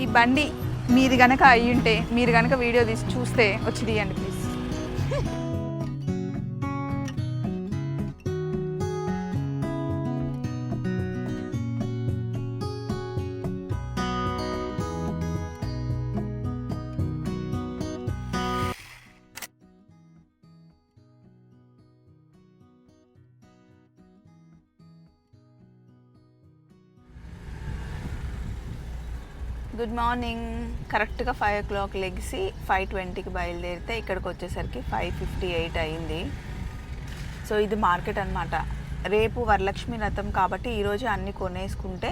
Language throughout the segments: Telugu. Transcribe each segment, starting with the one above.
ఈ బండి మీది గనక అయ్యుంటే మీరు గనక వీడియో తీసి చూస్తే వచ్చి తీయండి మార్నింగ్ కరెక్ట్గా ఫైవ్ ఓ క్లాక్ లెగిసి ఫైవ్ ట్వంటీకి బయలుదేరితే ఇక్కడికి వచ్చేసరికి ఫైవ్ ఫిఫ్టీ ఎయిట్ అయింది. సో ఇది మార్కెట్ అన్నమాట. రేపు వరలక్ష్మి రథం కాబట్టి ఈరోజు అన్నీ కొనేసుకుంటే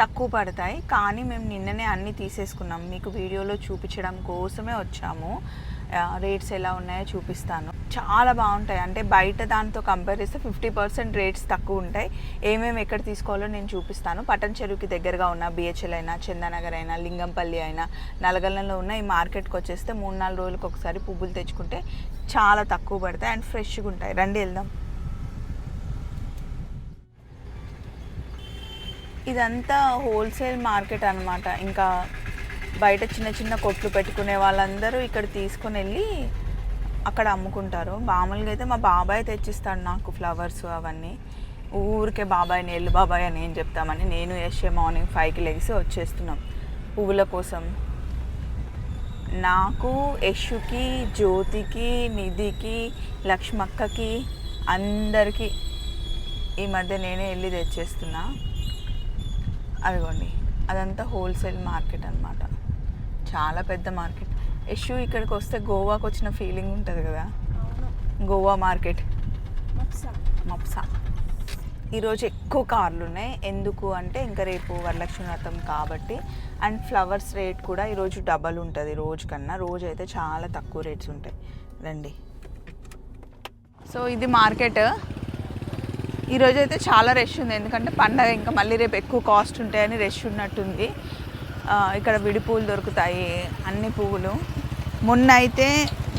తక్కువ పడతాయి. కానీ మేము నిన్ననే అన్నీ తీసేసుకున్నాం. మీకు వీడియోలో చూపించడం కోసమే వచ్చాము. రేట్స్ ఎలా ఉన్నాయో చూపిస్తాను. చాలా బాగుంటాయి. అంటే బయట దాంతో కంపేర్ చేస్తే ఫిఫ్టీ పర్సెంట్ రేట్స్ తక్కువ ఉంటాయి. ఏమేమి ఎక్కడ తీసుకోవాలో నేను చూపిస్తాను. పటన్ చెరువుకి దగ్గరగా ఉన్న బిహెచ్ఎల్ అయినా చందానగర్ అయినా లింగంపల్లి అయినా నలగల్లలో ఉన్న ఈ మార్కెట్కి వచ్చేస్తే మూడు నాలుగు రోజులకు ఒకసారి పువ్వులు తెచ్చుకుంటే చాలా తక్కువ పడతాయి అండ్ ఫ్రెష్గా ఉంటాయి. రండి వెళ్దాం. ఇదంతా హోల్సేల్ మార్కెట్ అనమాట ఇంకా బయట చిన్న చిన్న కొట్లు పెట్టుకునే వాళ్ళందరూ ఇక్కడ తీసుకొని వెళ్ళి అక్కడ అమ్ముకుంటారు. మామూలుగా అయితే మా బాబాయ్ తెచ్చిస్తాడు నాకు ఫ్లవర్స్ అవన్నీ. ఊరికే బాబాయ్ నీళ్ళు బాబాయ్ అని ఏం చెప్తామని నేను యశ్ఏ మార్నింగ్ ఫైవ్కి లెగిసి వచ్చేస్తున్నాం. పువ్వుల కోసం. నాకు యశుకి జ్యోతికి నిధికి లక్ష్మక్కకి అందరికీ ఈ మధ్య నేనే వెళ్ళి తెచ్చేస్తున్నా. అదిగోండి. అదంతా హోల్సేల్ మార్కెట్ అన్నమాట. చాలా పెద్ద మార్కెట్. యశు ఇక్కడికి వస్తే గోవాకి వచ్చిన ఫీలింగ్ ఉంటుంది కదా. గోవా మార్కెట్. మప్సా. ఈరోజు ఎక్కువ కార్లు ఉన్నాయి. ఎందుకు అంటే ఇంకా రేపు వరలక్ష్మి వ్రతం కాబట్టి అండ్ ఫ్లవర్స్ రేట్ కూడా ఈరోజు డబల్ ఉంటుంది రోజు కన్నా. రోజు అయితే చాలా తక్కువ రేట్స్ ఉంటాయి. రండి. సో ఇది మార్కెట్. ఈరోజు అయితే చాలా రష్ ఉంది. ఎందుకంటే పండగ ఇంకా మళ్ళీ రేపు ఎక్కువ కాస్ట్ ఉంటాయని రష్ ఉన్నట్టుంది. ఇక్కడ విడి పువ్వులు దొరుకుతాయి అన్ని పువ్వులు. మొన్న అయితే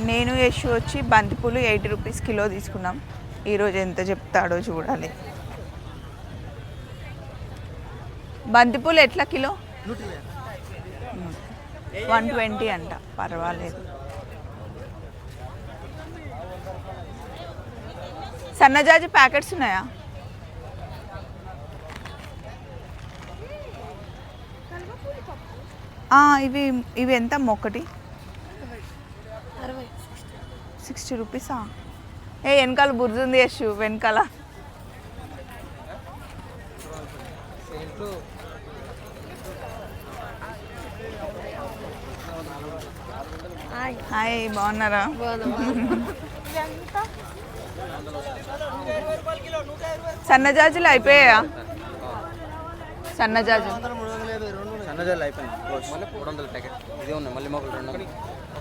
నేను యశు వచ్చి బంతి పూలు ఎయిటీ రూపీస్ కిలో తీసుకున్నాం. ఈరోజు ఎంత చెప్తాడో చూడాలి. బంతిపూలు ఎట్లా కిలో? వన్ ట్వంటీ అంట పర్వాలేదు. సన్నజాజి ప్యాకెట్స్ ఉన్నాయా? ఇవి ఇవి ఎంత మొక్కటి సిక్స్టీ రూపీసా ఏ వెనకాల బుర్జుంది యశు వెనకాల. హాయ్. బాగున్నారా? సన్నజాజులు అయిపోయాయా? సన్నజాజు సన్నజాలు అయిపోయింది. క్లోజ్ మూడు వందల ప్యాకెట్ ఇదే ఉన్నాయి. మళ్ళీ మొక్కలు రెండు వందలు.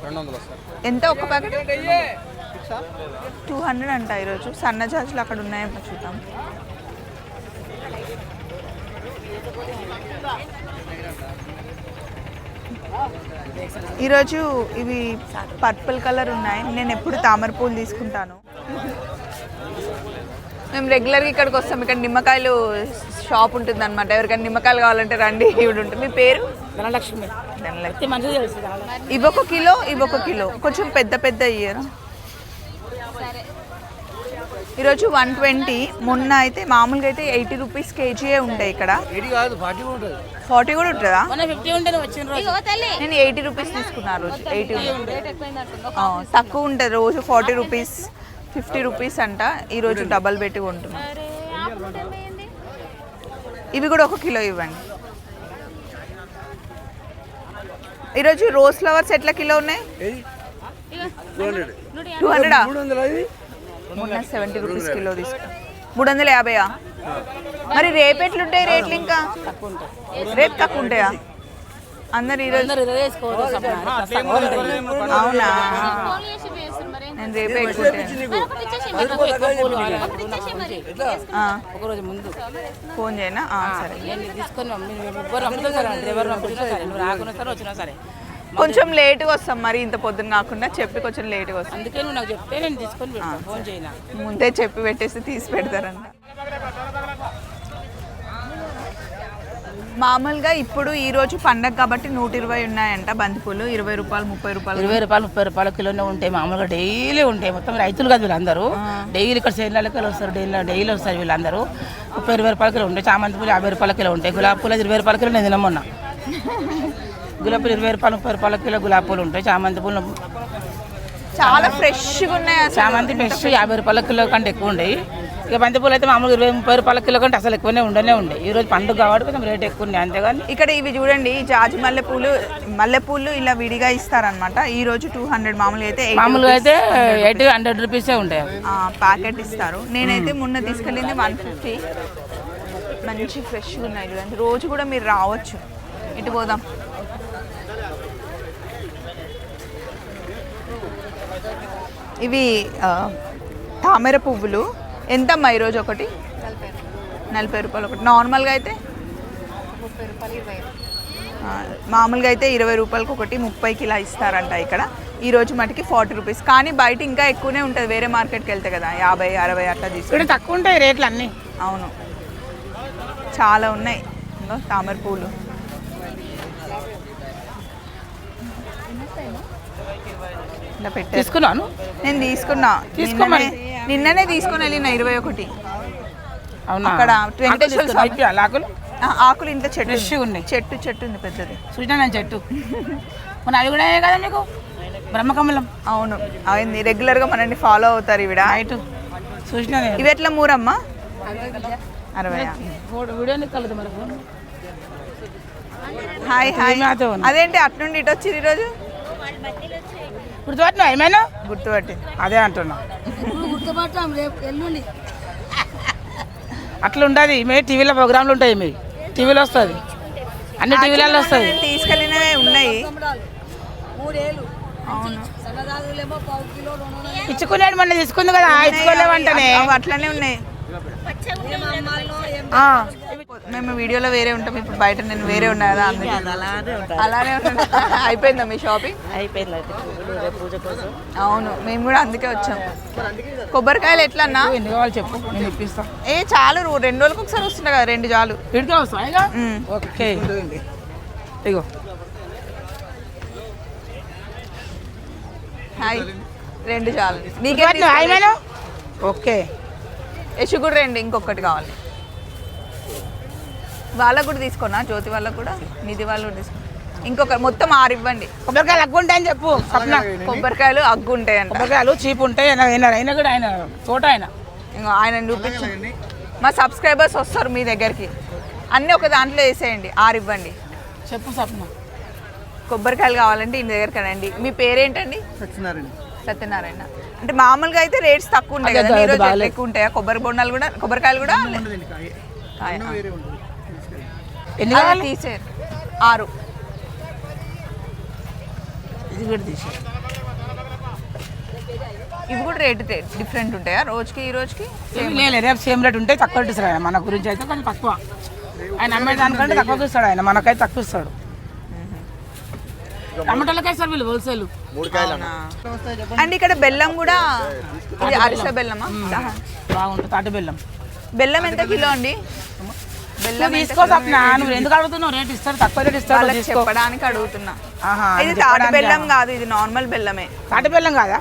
రెండు వందలు వస్తాయి. ఎంత ఒక ప్యాకెట్ టూ హండ్రెడ్ అంట ఈరోజు. సన్నజాజులు అక్కడ ఉన్నాయేమో చూద్దాం. ఈరోజు ఇవి పర్పుల్ కలర్ ఉన్నాయి. నేను ఎప్పుడు తామర పూలు తీసుకుంటాను. మేము రెగ్యులర్గా ఇక్కడికి వస్తాం. ఇక్కడ నిమ్మకాయలు షాప్ ఉంటుంది అనమాట ఎవరికైనా నిమ్మకాయలు కావాలంటే రండి ఇవి ఉంటుంది. మీ పేరు? ధనలక్ష్మి. ధనలక్ష్మి. ప్రతి మనిషి తెలుసు ధనలక్ష్మి. ఇవి ఒక కిలో ఇవి ఒక కిలో. కొంచెం పెద్ద పెద్ద ఇయ్యరు? ఈరోజు వన్ ట్వంటీ. మొన్న అయితే మామూలుగా అయితే ఎయిటీ రూపీస్ కేజీయే ఉంటాయి ఇక్కడ. ఫార్టీ కూడా ఉంటుందా. నేను ఎయిటీ రూపీస్ తీసుకున్నాను రోజు. ఎయిటీ తక్కువ ఉంటుంది. రోజు ఫార్టీ రూపీస్. ఫిఫ్టీ రూపీస్ అంట. ఈరోజు డబల్ పెట్టి కొంటున్నాం. ఇవి కూడా ఒక కిలో ఇవ్వండి. ఈరోజు రోజ్ ఫ్లవర్స్ ఎట్లా కిలో ఉన్నాయి? టూ హండ్రెడ్ మొన్న సెవెంటీ రూపీస్ కిలో తీసుకున్నాం. మూడు వందల యాభైయా? మరి రేపు ఎట్లుంటాయి రేట్లు ఇంకా? రేపు తక్కువ ఉంటాయా? అందరు ఈరోజు. అవునా? నేను రేపు ఒక రోజు ముందు. ఫోన్ చేయనా? సరే. నేను తీసుకొని పంపుతాం సరే వచ్చినా సరే. కొంచెం లేట్గా వస్తాం మరి ఇంత పొద్దున కాకుండా చెప్పి కొంచెం లేట్గా వస్తాం. అందుకే నువ్వు నాకు చెప్తే నేను తీసుకొని ఫోన్ చేయనా? ముందే చెప్పి పెట్టేసి తీసి పెడతారంట. మామూలుగా ఇప్పుడు ఈ రోజు పండగ కాబట్టి నూట ఇరవై ఉన్నాయంట బంతిపూలు. ఇరవై రూపాయలు ముప్పై రూపాయలు. ఇరవై రూపాయలు ముప్పై రూపాయల కిలోనే ఉంటాయి. మామూలుగా డైలీ ఉంటాయి. మొత్తం రైతులు కదా వీళ్ళందరూ. డైలీ ఇక్కడ సేన్లకి వస్తారు? డైలీ డైలీ వస్తారు వీళ్ళందరూ. ముప్పై ఇరవై రూపాయల కిలో ఉంటాయి. చామంతి పూలు యాభై రూపాయల కిలో ఉంటాయి. గులాబీ పూలు ఇరవై రూపాయల కిలో నేను తినమన్నా గులాబీ పూలు ఇరవై రూపాయలు ముప్పై రూపాయల కిలో గులాబీ పూలు ఉంటాయి. చామంతి పూలు చాలా ఫ్రెష్గా ఉన్నాయి చామంతి ఫ్రెష్ యాభై రూపాయల కిలో కంటే ఎక్కువ ఉండయి ఇక బంతి పూలు అయితే మామూలుగా ఇరవై ముప్పై రూపాయల కిలో కంటే అసలు ఎక్కువనే ఉండనే ఉండే. ఈ రోజు పండుగ కాబట్టి కొంచెం రేట్ ఎక్కువ ఉన్నాయి అంతేగాని ఇక్కడ ఇవి చూడండి జాజి మల్లెపూలు మల్లెపూలు ఇలా విడిగా ఇస్తారనమాట ఈ రోజు టూ హండ్రెడ్ మామూలుగా అయితే 80 మామూలుగా అయితే ఎయిటీ హండ్రెడ్ రూపీసే ఉంటాయి ప్యాకెట్ ఇస్తారు. నేనైతే మొన్న తీసుకెళ్ళింది వన్ ఫిఫ్టీ మంచి ఫ్రెష్గా ఉన్నాయి చూడండి. రోజు కూడా మీరు రావచ్చు. ఇటు పోదాం. ఇవి తామర పువ్వులు ఎంతమ్మా ఈరోజు ఒకటి? నలభై రూపాయలు ఒకటి. నార్మల్గా అయితే? మామూలుగా అయితే ఇరవై రూపాయలకి ఒకటి ముప్పైకి ఇలా ఇస్తారంట ఇక్కడ. ఈ రోజు మటుకి ఫార్టీ రూపీస్. కానీ బయట ఇంకా ఎక్కువనే ఉంటుంది. వేరే మార్కెట్కి వెళ్తే కదా యాభై అరవై అట్లా తీసుకు ఇక్కడ తక్కువ ఉంటాయి రేట్లు అన్నీ. అవును. చాలా ఉన్నాయి. తామర పూలు. తీసుకున్నాను. నేను తీసుకున్నా. తీసుకోమని. నిన్ననే- తీసుకొని వెళ్ళిన ఇరవై ఒకటి. అవునా? అక్కడ ఆకులు ఆకులు ఇంత చెట్టు. ఉన్నాయి. చెట్టు చెట్టు ఉంది పెద్దది. చూసినా చెట్టు. మన అది కూడా కదా మీకు? బ్రహ్మకమలం. అవును. అయింది. రెగ్యులర్గా మనల్ని ఫాలో అవుతారు ఇవిడ నైట్ చూసినా ఇవి ఎట్లా మూరమ్మా? అరవై కలదు హాయ్ హాయ్? అదేంటి అట్నుండి ఇటు వచ్చి ఈరోజు? గుర్తుపట్టినా ఏమైనా? గుర్తుపట్టి. అదే అంటున్నా. గుర్తుపట్టాం రేపు ఎల్లుండి. అట్లా ఉండదు మీ టీవీలో ప్రోగ్రాంలు ఉంటాయి మీ. టీవీలో వస్తుంది. అన్ని టీవీలలో వస్తుంది. తీసుకెళ్ళినవే ఉన్నాయి. ఇచ్చుకునేది మొన్న తీసుకుంది కదా ఇచ్చుకోలేమంటనే అట్లనే ఉన్నాయి. మేము వీడియోలో వేరే ఉంటాం. ఇప్పుడు బయట నేను వేరే ఉన్నా కదా అందుకే. అలానే అయిపోయిందా మీ షాపింగ్ అవును మేము కూడా అందుకే వచ్చాం. కొబ్బరికాయలు ఎట్లా అన్నా ఎన్ని కావాలి చెప్పు నేను ఇప్పిస్తా. ఏ చాలు రో- రెండు రోజులకు ఒకసారి వస్తుండే కదా రెండు చాలు. ఓకే. ఇగో హాయ్ రెండు చాలు. నీకే ఓకే. యశు కూడా రెండు ఇంకొకటి కావాలి. వాళ్ళకు కూడా తీసుకున్నా జ్యోతి వాళ్ళకు కూడా? నిధి వాళ్ళు కూడా తీసుకున్నా ఇంకొక మొత్తం ఆరు ఇవ్వండి. కొబ్బరికాయలు అగ్గు ఉంటాయని చెప్పు స్వప్న కొబ్బరికాయలు అగ్గు ఉంటాయంట. కొబ్బరికాయలు చీప్ ఉంటాయి ఆయన ఆయన ఆయన కూడా ఆయన తోట ఆయన. ఇంకో ఆయన చూపించు. మా సబ్స్క్రైబర్స్ వస్తారు మీ దగ్గరికి. అన్నీ ఒక దాంట్లో వేసేయండి ఆరు ఇవ్వండి. చెప్పు స్వప్న కొబ్బరికాయలు కావాలంటే ఇంటి దగ్గరికి రండి మీ పేరేంటండి? సత్యనారాయణ. సత్యనారాయణ. అంటే మామూలుగా అయితే రేట్స్ తక్కువ ఉంటాయి కదా ఈ రోజు. ఎక్కువ ఉంటాయా? కొబ్బరి బొండాలు కూడా కొబ్బరికాయలు కూడా? కాయ. ఎన్ని తీసేరు ఆరు. ఇది కూడా ఇవి కూడా రేట్ డిఫరెంట్ ఉంటాయా? రోజుకి ఈ రోజుకి? లేదు రేపు సేమ్ రేట్ ఉంటే తక్కువ ఇస్తాడు ఆయన మన గురించి అయితే కొంచెం తక్కువ. ఆయన అమ్మే దానికంటే తక్కువకి ఇస్తాడు ఆయన మనకైతే తక్కువ ఇస్తాడు. టమాటాలకే ఇస్తారు వీళ్ళు హోల్సేల్. అండ్ ఇక్కడ బెల్లం కూడా ఇది అరిసె బెల్లమా? బాగుంటుంది తాటి బెల్లం. బెల్లం ఎంత కిలో అండి? బెల్లం తీసుకో నువ్వు ఎందుకు అడుగుతున్నావు? రేట్ ఇస్తాడు తక్కువ రేట్ తీసుకో. చెప్పడానికి అడుగుతున్నా. ఆహా, ఇది తాటి బెల్లం కాదు ఇది నార్మల్ బెల్లమే. తాటి బెల్లం కాదా?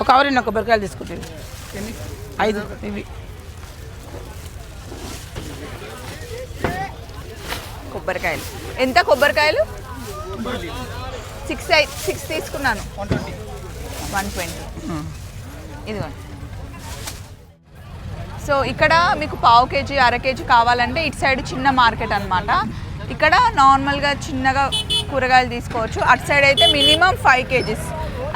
ఒక కవర్ ఇన్న కొబ్బరికాయలు తీసుకుంటుంది ఐదు ఇవి. కొబ్బరికాయలు. ఎంత కొబ్బరికాయలు? సిక్స్ సిక్స్ తీసుకున్నాను. వన్ ట్వంటీ ఇదిగోండి. సో ఇక్కడ మీకు పావు కేజీ అర కేజీ కావాలంటే ఇటు సైడ్ చిన్న మార్కెట్ అనమాట ఇక్కడ నార్మల్గా చిన్నగా కూరగాయలు తీసుకోవచ్చు. అటు సైడ్ అయితే మినిమం ఫైవ్ కేజీస్.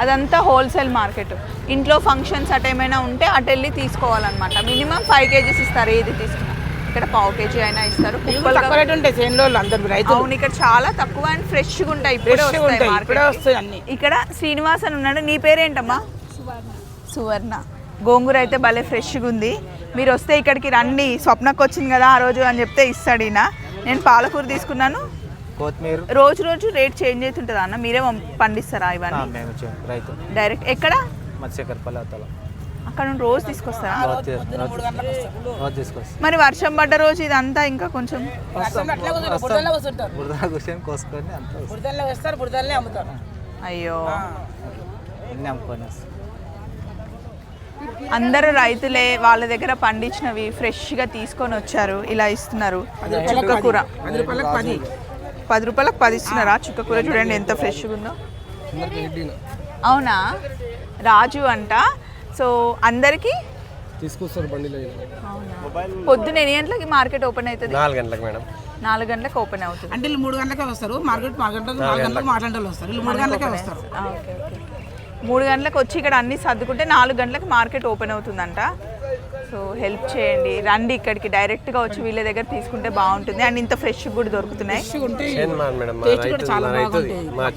అదంతా హోల్సేల్ మార్కెట్. ఇంట్లో ఫంక్షన్స్ అటు ఏమైనా ఉంటే అటు వెళ్ళి తీసుకోవాలన్నమాట. మినిమం ఫైవ్ కేజీస్ ఇస్తారు ఏది తీసుకున్నా ఇక్కడ పావు కేజీ అయినా ఇస్తారు. కుప్పలుగా తక్కువ రేట్ ఉంటాయి చేనులో అందరు రైతులు. అవును ఇక్కడ చాలా తక్కువ అండ్ ఫ్రెష్గా ఉంటాయి ఇప్పుడే Fresh వస్తాయి ఉంటాయి మార్కెట్ ఇప్పుడే వస్తాయి అన్ని. ఇక్కడ శ్రీనివాస్ అని ఉన్నాడు నీ పేరేంటమ్మా? సువర్ణ. గోంగూర అయితే భలే ఫ్రెష్గా ఉంది. మీరు వస్తే ఇక్కడికి రండి స్వప్నకు వచ్చింది కదా ఆ రోజు అని చెప్తే ఇస్తాడు ఈయన. నేను పాలకూర తీసుకున్నాను. కొత్తిమీర. రోజు రోజు రేట్ చేంజ్ అవుతుంటుంది అన్న మీరే పండిస్తారా ఇవన్నీ? డైరెక్ట్ ఎక్కడ? మత్స్యకర్ పల్లెతల అక్కడ నుండి రోజు తీసుకొస్తారా? రోజు తీసుకొస్తాం మరి వర్షం పడ్డ రోజు ఇదంతా ఇంకా కొంచెం అట్లా కూర్చుంటారు, బురదలో కూర్చుంటారు. బురద కూర్చొని కోసుకొని అంతా బురదల్లో వేస్తారు బురదల్లే అమ్ముతారు. అయ్యో. అన్నీ అమ్ముకొని వస్తాం. అందరూ రైతులే వాళ్ళ దగ్గర పండించినవి ఫ్రెష్గా తీసుకొని వచ్చారు ఇలా ఇస్తున్నారు. చుక్క కూర. పది. రూపాయలకు పది. పది రూపాయలకు పది ఇస్తున్నారా? చుక్క కూర చూడండి ఎంత ఫ్రెష్గా ఉందో. అవునా? రాజు అంట సో అందరికీ తీసుకొస్తారు బండిలో పొద్దున ఎన్ని గంటలకి మార్కెట్ ఓపెన్ అవుతుంది? నాలుగు గంటలకు మేడం. నాలుగు గంటలకు ఓపెన్ అవుతుంది. అంటే వీళ్ళు మూడు గంటలకే వస్తారు. మార్కెట్ నాలుగు గంటలకు నాలుగు గంటలకు మాట్లాడే వస్తారు. వీళ్ళు మూడు గంటలకే వస్తారు. ఆ, ఓకే, ఓకే. మూడు గంటలకు వచ్చి ఇక్కడ అన్ని సర్దుకుంటే నాలుగు గంటలకు మార్కెట్ ఓపెన్ అవుతుందంట. సో హెల్ప్ చేయండి. రండి ఇక్కడికి. డైరెక్ట్గా వచ్చి వీళ్ళ దగ్గర తీసుకుంటే బాగుంటుంది. అండ్ ఇంత ఫ్రెష్ కూడా దొరుకుతున్నాయి. మా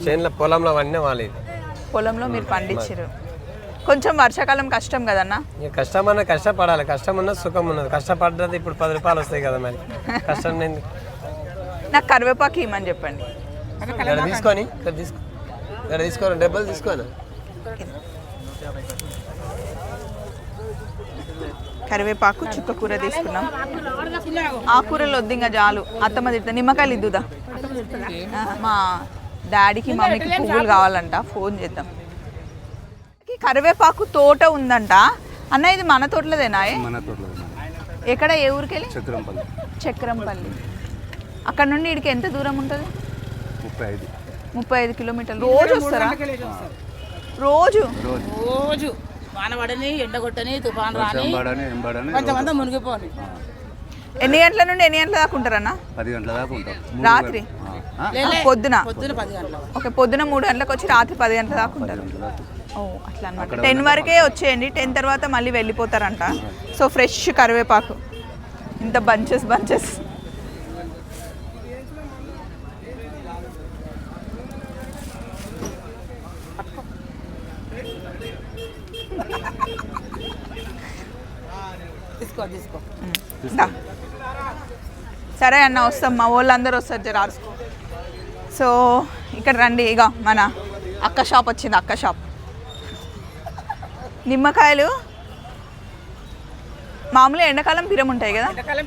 పొలంలో మీరు పండించారు కొంచెం వర్షాకాలం కష్టం కదన్నా? కష్టం అన్న కష్టపడాలి. కష్టం ఉన్నది సుఖం ఉన్నది. కష్టపడ్డది ఇప్పుడు పది రూపాయలు వస్తాయి కదా మరి. కష్టం నేను నాకు కరివేపాకు ఇమ్మని చెప్పండి. ఇక్కడ తీసుకొని ఇక్కడ తీసుకో. ఇక్కడ తీసుకోను డబ్బులు తీసుకోను? కరివేపాకు చుక్క కూర తీసుకున్నాం. ఆ కూరలు వద్దు ఇంకా చాలు అత్తమ్మ తిడతా నిమ్మకాయలు ఇద్దుదా? మా డాడీకి మమ్మీకి పువ్వులు కావాలంట. ఫోన్ చేద్దాం. కరివేపాకు తోట ఉందంట. అన్న ఇది మన తోటలోదేనా? మన తోటలో ఎక్కడ ఏ ఊరికి వెళ్ళి చక్రంపల్లి. చక్రంపల్లి. అక్కడ నుండి ఇక్కడికి ఎంత దూరం ఉంటుంది? ముప్పై ఐదు. ముప్పై ఐదు కిలోమీటర్లు. రోజు వస్తారా? రోజు? రోజు. వాన పడని ఎండ కొట్టని తుఫాన్ రాని కొంచెమంతా మునిగిపోని. ఎన్ని గంటల నుండి ఎన్ని గంటల దాకా ఉంటారన్నా పది గంటల దాకా ఉంటాం. మూడు రాత్రి? గంటల- పొద్దున? పొద్దున పది గంటలకు ఓకే పొద్దున మూడు గంటలకు వచ్చి రాత్రి పది గంటల దాకా ఉంటారు. ఓ అట్లా అనమాట టెన్ వరకే వచ్చేయండి. టెన్ తర్వాత మళ్ళీ వెళ్ళిపోతారంట. సో ఫ్రెష్ కరివేపాకు. ఇంత బంచెస్ బంచెస్. తీసుకో. సరే అన్న వస్తాం. మా వాళ్ళందరూ వస్తారు జర రాసుకో సో ఇక్కడ రండి ఇక మన అక్క షాప్ వచ్చింది అక్క షాప్. నిమ్మకాయలు. మామూలుగా ఎండాకాలం పిరం ఉంటాయి కదా. ఎండాకాలం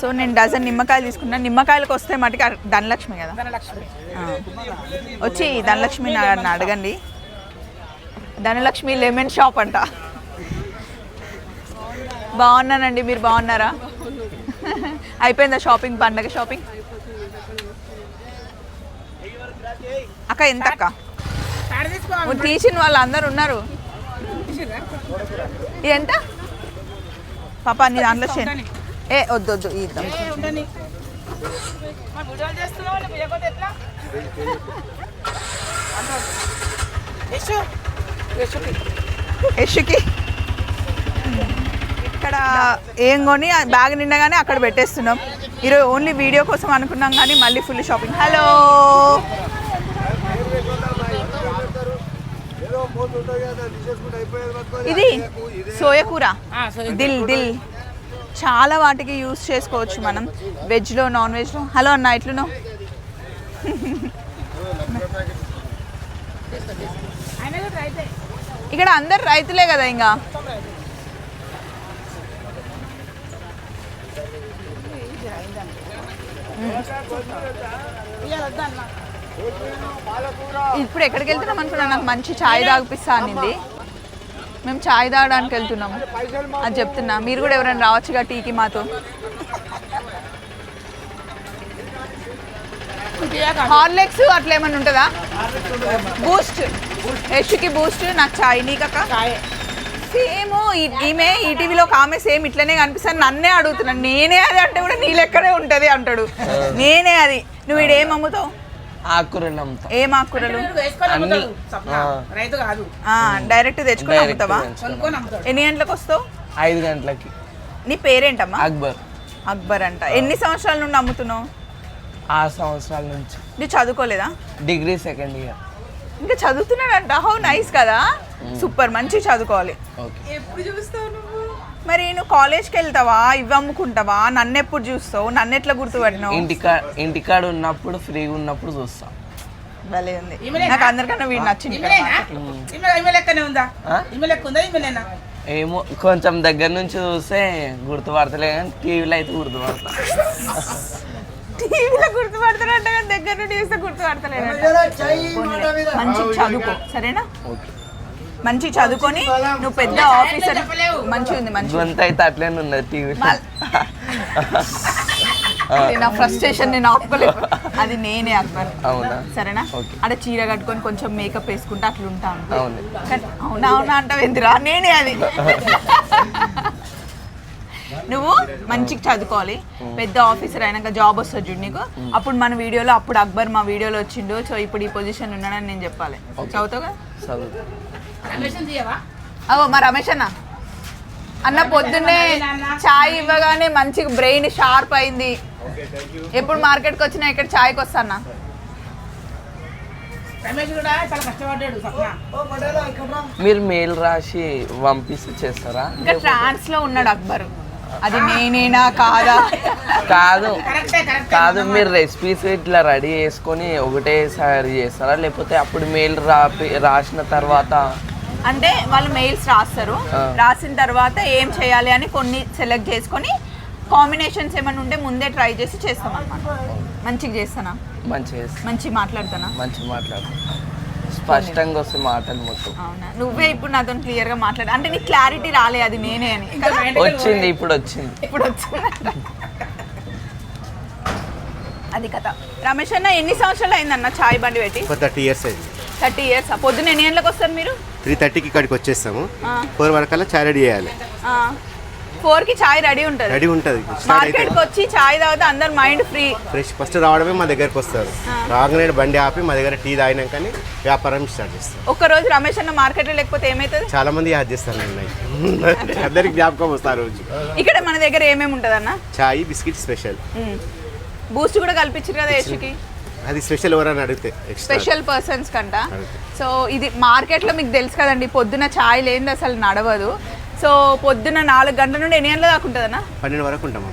సో నేను డజన్ నిమ్మకాయలు తీసుకున్నాను నిమ్మకాయలకు వస్తే మటుకు ధనలక్ష్మి కదా. వచ్చి ధనలక్ష్మి నన్ను అడగండి. ధనలక్ష్మి లెమన్ షాప్ అంట. బాగున్నానండి మీరు బాగున్నారా? అయిపోయిందా షాపింగ్ పండగ షాపింగ్? అక్క ఎంత అక్క తీసిన వాళ్ళు అందరు ఉన్నారు. ఎంత పాప నీ దాంట్లో ఏ వద్దు వద్దు ఇద్దాం. యశుకి. ఇక్కడ ఏం కొని బ్యాగ్ నిండగానే అక్కడ పెట్టేస్తున్నాం. ఈరోజు ఓన్లీ వీడియో కోసం అనుకున్నాం కానీ మళ్ళీ ఫుల్ షాపింగ్. హలో. ఇది సోయ కూర ఆ, సరే. దిల్ దిల్. చాలా వాటికి యూస్ చేసుకోవచ్చు మనం. వెజ్లో నాన్ వెజ్లో హలో అన్న ఎట్లునో ఇక్కడ అందరు రైతులే కదా ఇంకా ఇప్పుడు ఎక్కడికి వెళ్తున్నాం అనుకున్నా? నాకు మంచి ఛాయ్ తాగిపిస్తా అనింది. మేము ఛాయ్ తాగడానికి వెళ్తున్నాము. అది చెప్తున్నా. మీరు కూడా ఎవరైనా రావచ్చుగా టీకి మాతో? హార్లెక్స్ అట్లా ఏమైనా ఉంటుందా? బూస్ట్. యష్కి బూస్ట్ నాకు ఛాయ్ నీకక్క? సేమ్ ఈమె ఈటీవీలో ఒక ఆమె సేమ్ ఇట్లనే కనిపిస్తాను నన్నే అడుగుతున్నాను నేనే అది అంటే కూడా నీ లెక్కనే ఉంటది అంటాడు. నేనే అది. నువ్వు ఏం అమ్ముతావు? ఆకుకూరలు అమ్ముతాం ఏం ఆకుకూరలు అమ్ముతాడు సప్న. రైతు కాదు. ఆ, డైరెక్ట్ తెచ్చుకొని అమ్ముతావా కొనుక్కొని అమ్ముతాడు ఎన్ని గంటలకు వస్తావు? ఐదు గంటలకి. నీ పేరేంటమ్మా? అక్బర్. అక్బర్ అంట. ఎన్ని సంవత్సరాల నుండి అమ్ముతున్నావు ఆరు సంవత్సరాల నుంచి. నువ్వు చదువుకోలేదా? Degree second year. ఇంకా చదువుతున్నాడంట. హౌ నైస్ కదా. సూపర్ మంచి చదువుకోవాలి. ఓకే. మరి నువ్వు కాలేజ్కి వెళ్తావా? ఇవి అమ్ముకుంటావా నన్ను ఎప్పుడు చూస్తావు? నన్ను ఎట్లా గుర్తుపట్టినావు? ఇంటికా ఇంటికాడ ఉన్నప్పుడు ఫ్రీగా ఉన్నప్పుడు చూస్తాం. భలే ఉంది? నాకు అందరికన్నా వీడు నచ్చింది లెక్కనే ఉందా? లెక్క ఏమో కొంచెం దగ్గర నుంచి చూస్తే గుర్తుపడతలే కానీ టీవీలో అయితే గుర్తుపడతా. టీవీలో గుర్తుపడతాడంట కానీ దగ్గర నుండి చూస్తే గుర్తుపడతలేదంట. మంచి చదువుకో. సరేనా? మంచి చదువుకొని నువ్వు పెద్ద ఆఫీసర్ మంచిగా ఉంది మంచి గొంతు అయితే అట్లనే ఉన్నది టీవీలో నా ఫ్రస్ట్రేషన్ నేను ఆపుకోలేదు అది నేనే అక్బర్ అవునా? సరేనా. అక్కడ చీర కట్టుకొని కొంచెం మేకప్ వేసుకుంటే అట్లా ఉంటాను అవును. అవునా అవునా అంటావు ఎందురా నేనే అది. నువ్వు మంచిగా చదువుకోవాలి. పెద్ద ఆఫీసర్ అయినాక జాబ్ వస్తుంది చూడు నీకు. అప్పుడు మన వీడియోలో అప్పుడు అక్బర్ మా వీడియోలో వచ్చిండు. సో ఇప్పుడు ఈ పొజిషన్ ఉన్నాడని నేను చెప్పాలి. చదువుతావు కదా అవో మా రమేష్ అన్న. అన్న పొద్దున్నే చాయ్ ఇవ్వగానే మంచిగా బ్రెయిన్ షార్ప్ అయింది. ఎప్పుడు మార్కెట్కి వచ్చినా ఇక్కడ చాయ్కి వస్తానా సప్న మీరు మెయిల్ రాసి పంపిస్తే చేస్తారా? ఇంకా ట్రాన్స్లో ఉన్నాడు అక్బర్. అది నేనేనా కాదా? కాదు. కరెక్టే కరెక్ట్. కాదు మీరు రెసిపీస్ ఇట్లా రెడీ చేసుకొని ఒకటేసారి చేస్తారా? లేకపోతే అప్పుడు మెయిల్ రాపి రాసిన తర్వాత అంటే వాళ్ళు మెయిల్స్ రాస్తారు. రాసిన తర్వాత ఏం చేయాలి అని కొన్ని సెలెక్ట్ చేసుకొని కాంబినేషన్స్ ఏమైనా ఉంటే ముందే ట్రై చేసి చేస్తాం అనమాట మంచిగా చేస్తానా? మంచిగా చేస్తా. మంచి మాట్లాడుతానా? మంచిగా మాట్లాడు స్పష్టంగా వస్తే మాటలు మొత్తం అవునా? నువ్వే ఇప్పుడు నాతో క్లియర్గా మాట్లాడు. అంటే నీకు క్లారిటీ రాలే అది నేనే అని? వచ్చింది ఇప్పుడు వచ్చింది. ఇప్పుడు వచ్చిందంట అది కథ. రమేష్ అన్న ఎన్ని సంవత్సరాలు అయిందన్న చాయ్ బండి పెట్టి? థర్టీ ఇయర్స్ అయింది. Thirty years. పొద్దున్న ఎన్ని గంటలకు వస్తారు మీరు? త్రీ థర్టీకి ఇక్కడికి వచ్చేస్తాము. ఫోర్ వరకల్లా చాయ్ రెడీ చేయాలి. ఫోర్కి చాయ్ రెడీ ఉంటుంది. రెడీ ఉంటుంది. మార్కెట్కి వచ్చి చాయ్ తాగితే అందరు మైండ్ ఫ్రీ. ఫ్రెష్. ఫస్ట్ రావడమే మా దగ్గరకు వస్తారు. రాగానే బండి ఆపి మా దగ్గర టీ తాగినాకని వ్యాపారం స్టార్ట్ చేస్తాం ఒక్క రోజు రమేష్ అన్న మార్కెట్లో లేకపోతే ఏమవుతుంది చాలా మంది యాద్ చేస్తారు అందరికి జ్ఞాపకం వస్తారు రోజు. ఇక్కడ మన దగ్గర ఏమేమి ఉంటుంది అన్న చాయ్ బిస్కెట్ స్పెషల్. బూస్ట్ కూడా కల్పించారు కదా యశుకి? అది స్పెషల్ ఎవరైనా అడిగితే స్పెషల్ పర్సన్స్ కంట. సో ఇది మార్కెట్లో మీకు తెలుసు కదండి పొద్దున చాయ్ లేనిది అసలు నడవదు. సో పొద్దున నాలుగు గంటల నుండి ఎన్ని గంటల దాకా ఉంటుందన్నా? పన్నెండు వరకు ఉంటాం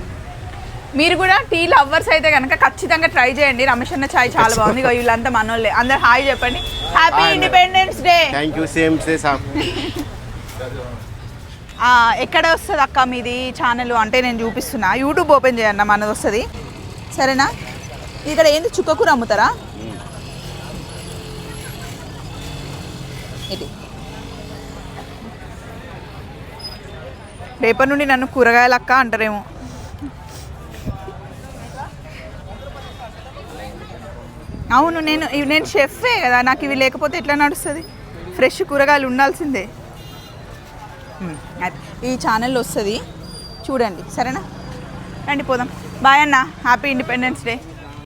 మీరు కూడా టీ లవర్స్ అయితే కనుక ఖచ్చితంగా ట్రై చేయండి. రమేష్ అన్న చాయ్ చాలా బాగుంది. వీళ్ళంతా మనోళ్ళే. అందరు హాయ్ చెప్పండి. Happy independence day thank you same ఎక్కడ వస్తుంది అక్క మీది ఛానల్ అంటే నేను చూపిస్తున్నా. యూట్యూబ్ ఓపెన్ చేయన్న మనది వస్తుంది. సరేనా? ఇక్కడ ఏంది? చుక్కకూర అమ్ముతారా? ఇది. రేపటి నుండి నన్ను కూరగాయల అక్క అంటారేమో. అవును నేను ఇవి నేను షెఫే కదా. నాకు ఇవి లేకపోతే ఎట్లా నడుస్తుంది? ఫ్రెష్ కూరగాయలు ఉండాల్సిందే. అది. ఈ ఛానల్ వస్తుంది. చూడండి సరేనా? రండి పోదాం. బాయ్ అన్న. Happy independence day